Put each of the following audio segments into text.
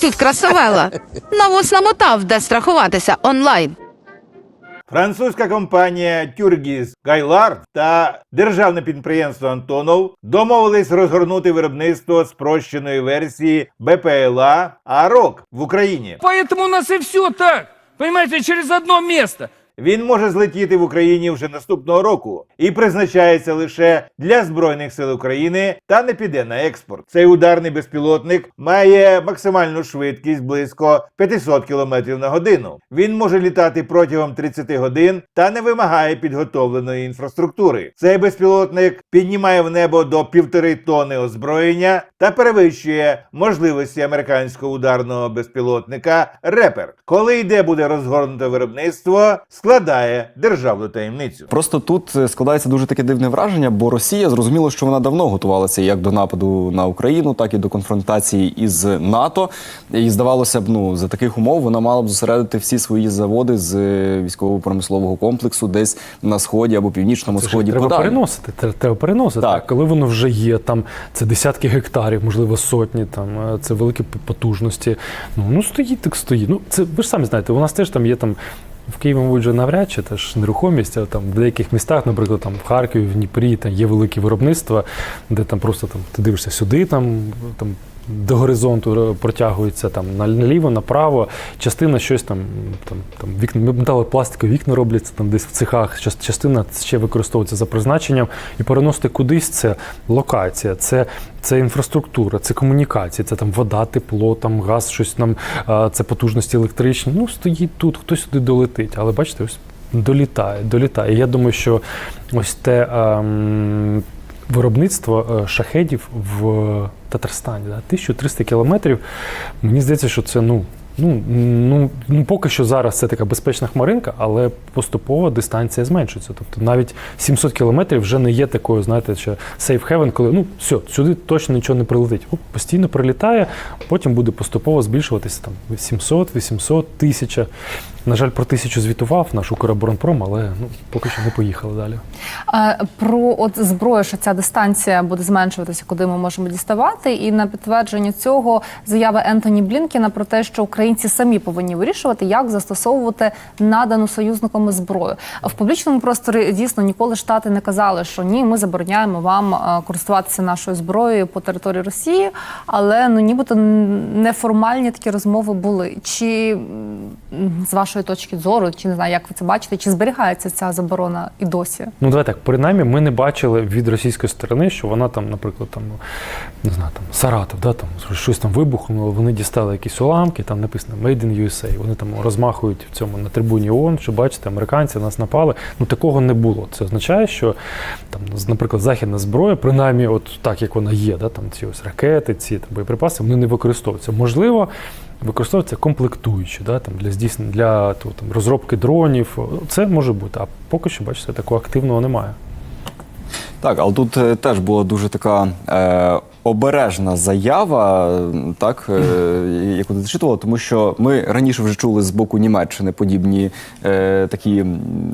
Тут красавела. Навоз намотав, де страхуватися онлайн. Французька компанія Тюргіс Гайлард та державне підприємство Антонов домовились розгорнути виробництво спрощеної версії БПЛА АРОК в Україні. Поэтому у нас і все так. Понимаете, через одно место. Він може злетіти в Україні вже наступного року і призначається лише для збройних сил України та не піде на експорт. Цей ударний безпілотник має максимальну швидкість близько 500 км на годину. Він може літати протягом 30 годин та не вимагає підготовленої інфраструктури. Цей безпілотник піднімає в небо до півтори тонни озброєння та перевищує можливості американського ударного безпілотника Репер. Коли йде буде розгорнуте виробництво, складає державну таємницю. Просто тут е, складається дуже таке дивне враження, бо Росія зрозуміло, що вона давно готувалася як до нападу на Україну, так і до конфронтації із НАТО. І здавалося б, ну за таких умов вона мала б зосередити всі свої заводи з е, військово-промислового комплексу десь на сході або північному Це сході. треба подалі. переносити. тре- Треба переносити. Так. Коли воно вже є, там це десятки гектарів, можливо, сотні, там е, це великі потужності. Ну, ну стоїть, так стоїть. Ну це ви ж самі знаєте, у нас теж там є там. В Києві, мабуть, вже навряд чи теж нерухомість, а там в деяких містах, наприклад, там в Харкові, в Дніпрі, там є великі виробництва, де там просто там ти дивишся сюди, там там до горизонту е, протягується там на- наліво, направо. Частина щось там, там, там вікна, металопластикові вікна робляться там десь в цехах. Частина ще використовується за призначенням і переносити кудись це локація, це, це інфраструктура, це комунікація, це там вода, тепло, там газ, щось нам, це потужності електричні. Ну, стоїть тут, хтось сюди долетить. Але бачите, ось долітає, долітає. Я думаю, що ось те. ем, Виробництво е, шахедів в Татарстані, да, 1300 кілометрів. Мені здається, що це ну, ну, ну, ну поки що зараз це така безпечна хмаринка, але поступово дистанція зменшується. Тобто навіть 700 кілометрів вже не є такою, знаєте, що safe haven, коли ну все, сюди точно нічого не прилетить. Оп, постійно прилітає, потім буде поступово збільшуватися там 700, 800, 1000. На жаль, про тисячу звітував наш Укроборонпром, але ну, поки що не поїхали далі. Про от зброю, що ця дистанція буде зменшуватися, куди ми можемо діставати. І на підтвердження цього заява Ентоні Блінкіна про те, що українці самі повинні вирішувати, як застосовувати надану союзниками зброю. В публічному просторі дійсно ніколи штати не казали, що ні, ми забороняємо вам е, користуватися нашою зброєю по території Росії, але ну нібито неформальні такі розмови були. Чи з вашої точки зору, чи не знаю, як ви це бачите, чи зберігається ця заборона і досі? Ну, давай так, принаймні, ми не бачили від російської сторони, що вона там, наприклад, там, ну, не знаю, там Саратов, да, там щось там вибухнуло, вони дістали якісь уламки, там написано Made in USA. Вони там розмахують в цьому на трибуні ООН, що бачите, американці нас напали. Ну такого не було. Це означає, що там, наприклад, західна зброя, принаймні, от так як вона є, да, там ці ось ракети, ці там, боєприпаси, вони не використовуються. Можливо. Використовуються комплектуючі да, там, для здійснення для то, там, розробки дронів. Це може бути. А поки що, бачите, такого активного немає. Так, але тут е, теж була дуже така е, обережна заява, так, е, яку ти зачитувала, тому що ми раніше вже чули з боку Німеччини подібні е, такі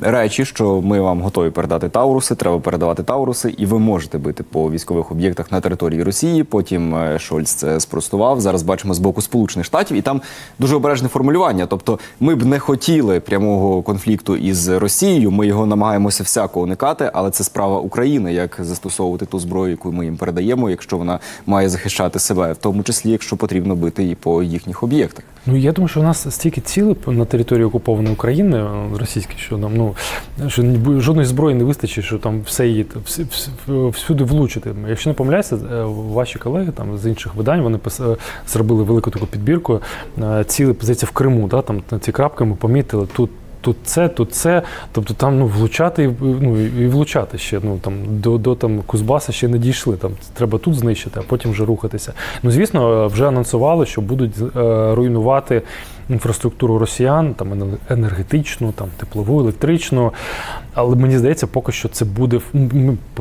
речі, що ми вам готові передати Тауруси, треба передавати Тауруси, і ви можете бити по військових об'єктах на території Росії. Потім е, Шольц це спростував. Зараз бачимо з боку Сполучених Штатів, і там дуже обережне формулювання. Тобто, ми б не хотіли прямого конфлікту із Росією. Ми його намагаємося всяко уникати, але це справа України, як застосовувати ту зброю, яку ми їм передаємо, якщо вона має захищати себе, в тому числі, якщо потрібно бити і по їхніх об'єктах. Ну я думаю, що у нас стільки цілей на території окупованої України е, російській, що нам ну що жодної зброї не вистачить, що там все її всюди влучити. Якщо не помиляюся, е, ваші колеги там з інших видань вони е, зробили велику таку підбірку цілі позиції в Криму. Да, там ці крапки ми помітили тут. Тут це, тут це, тобто там ну влучати ну і влучати ще. Ну там до, до там Кузбаса ще не дійшли. Там треба тут знищити, а потім вже рухатися. Ну звісно, е, вже анонсували, що будуть е, руйнувати інфраструктуру росіян, там енергетичну, там теплову, електричну. Але мені здається, поки що це буде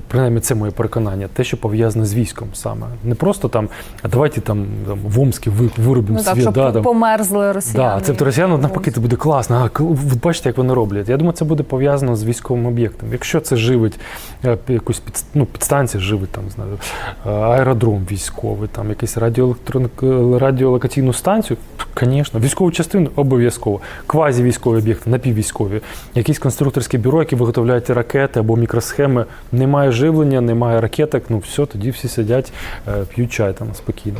принаймні це моє переконання, те, що пов'язане з військом саме. Не просто там, а давайте там, там в Омській ви- виробимо Ну так, світ. щоб да, там. померзли росіяни. Да, це росіяни навпаки, це буде класно. А ви бачите, як вони роблять. Я думаю, це буде пов'язано з військовим об'єктом. Якщо це живить е, якусь під, ну, підстанція, живить там, знаю, е, аеродром військовий, там радіоелектро- радіолокаційну станцію, звісно, військову частину обов'язково. Квазі військові об'єкти, напіввійськові, якісь конструкторські бюро, які виготовляють ракети або мікросхеми. Немає живлення, немає ракеток. Ну все, тоді всі сидять, е, п'ють чай там спокійно.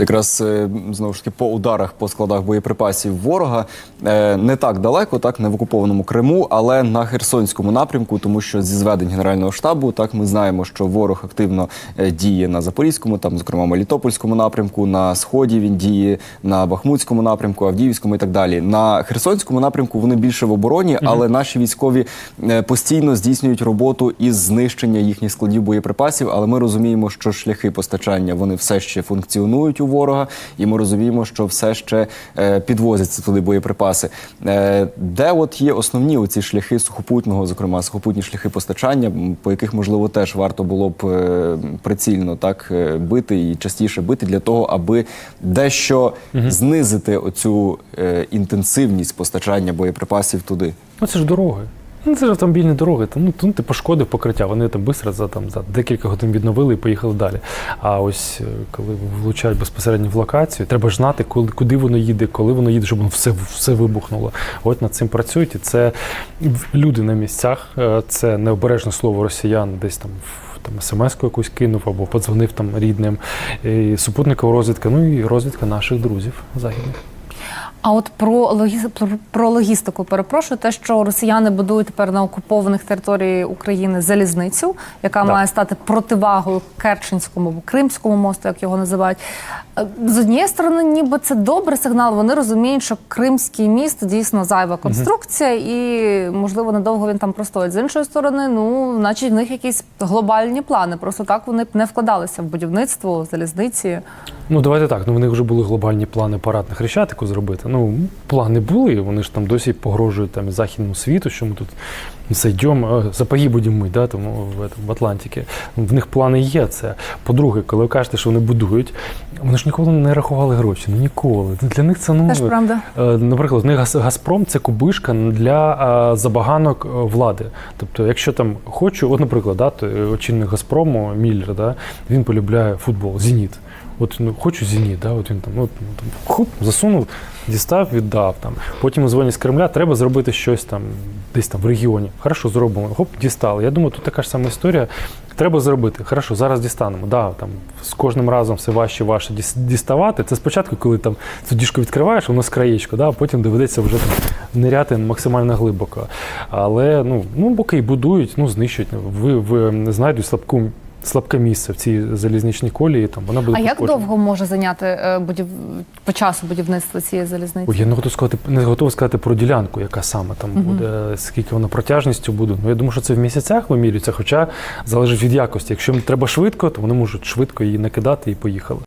Якраз е, знову ж таки по ударах по складах боєприпасів ворога е, не так далеко, так не в окупованому Криму, але на Херсонському напрямку, тому що зі зведень Генерального штабу, так ми знаємо, що ворог активно е, діє на Запорізькому, там, зокрема, Мелітопольському напрямку, на сході він діє на Бахмутському напрямку, Авдіївському і так далі. На Херсонському напрямку вони більше в обороні, але наші військові постійно здійснюють роботу із знищення їхніх складів боєприпасів. Але ми розуміємо, що шляхи постачання вони все ще функціонують у ворога, і ми розуміємо, що все ще е, підвозяться туди боєприпаси. Е, де от є основні оці шляхи сухопутного, зокрема сухопутні шляхи постачання, по яких можливо теж варто було б е, прицільно так бити і частіше бити для того, аби дещо знизити оцю інтенсивність постачання боєприпасів туди. Ну це ж дороги. Ну, це ж автомобільні дороги. Там, ну, ти пошкодив покриття. Вони там швидко за, там, за декілька годин відновили і поїхали далі. А ось е, коли влучають безпосередньо в локацію, треба ж знати, коли, куди воно їде, коли воно їде, щоб воно все, все вибухнуло. От над цим працюють. І це люди на місцях, е, це необережне слово росіян десь там. Там смс-ку якусь кинув або подзвонив там рідним, і супутникова розвідка, ну і розвідка наших друзів західних. А от про логіс... про- логістику перепрошую, те, що росіяни будують тепер на окупованих території України залізницю, яка Да. має стати противагою Керченському або Кримському мосту, як його називають. Е, З однієї сторони, ніби це добрий сигнал. Вони розуміють, що Кримський міст дійсно зайва конструкція, і можливо недовго він там простоїть. З іншої сторони, ну значить, в них якісь глобальні плани. Просто так вони б не вкладалися в будівництво залізниці. Ну, давайте так. Ну, в них вже були глобальні плани парад на Хрещатику зробити. Ну, плани були, вони ж там досі погрожують там, західному світу, що ми тут зайдемо, е, сапоги будемо мити, да, тому в, этом, в Атлантиці. В них плани є це. По-друге, коли ви кажете, що вони будують, вони ж ніколи не рахували гроші. Ну ніколи. Для них це ну. Теж правда. Е, Наприклад, в них Газ- Газпром це кубишка для е, забаганок е, влади. Тобто, якщо там хочу, от, наприклад, да, то, очільник Газпрому Міллер, да, він полюбляє футбол, Зеніт. От ну хочу Зеніт, да, от він там, от, ну, там хуп, засунув, дістав, віддав там. Потім дзвонять з Кремля, треба зробити щось там десь там в регіоні. Хорошо, зробимо. Хоп, дістали. Я думаю, тут така ж сама історія. Треба зробити. Хорошо, зараз дістанемо. Да, там з кожним разом все важче важче діставати. Це спочатку, коли там цю діжку відкриваєш, воно з краєчко, да, а потім доведеться вже там ниряти максимально глибоко. Але ну, ну окей, будують, ну знищують. Ви, ви знайдуть слабку. Слабке місце в цій залізничній колії, там вона буде А як довго може зайняти е, будів... по часу будівництва цієї залізниці? Ой, я не готов сказати, не готовий сказати про ділянку, яка саме там буде, скільки вона протяжністю буде. Ну я думаю, що це в місяцях вимірюється, хоча залежить від якості. Якщо їм треба швидко, то вони можуть швидко її накидати і поїхали.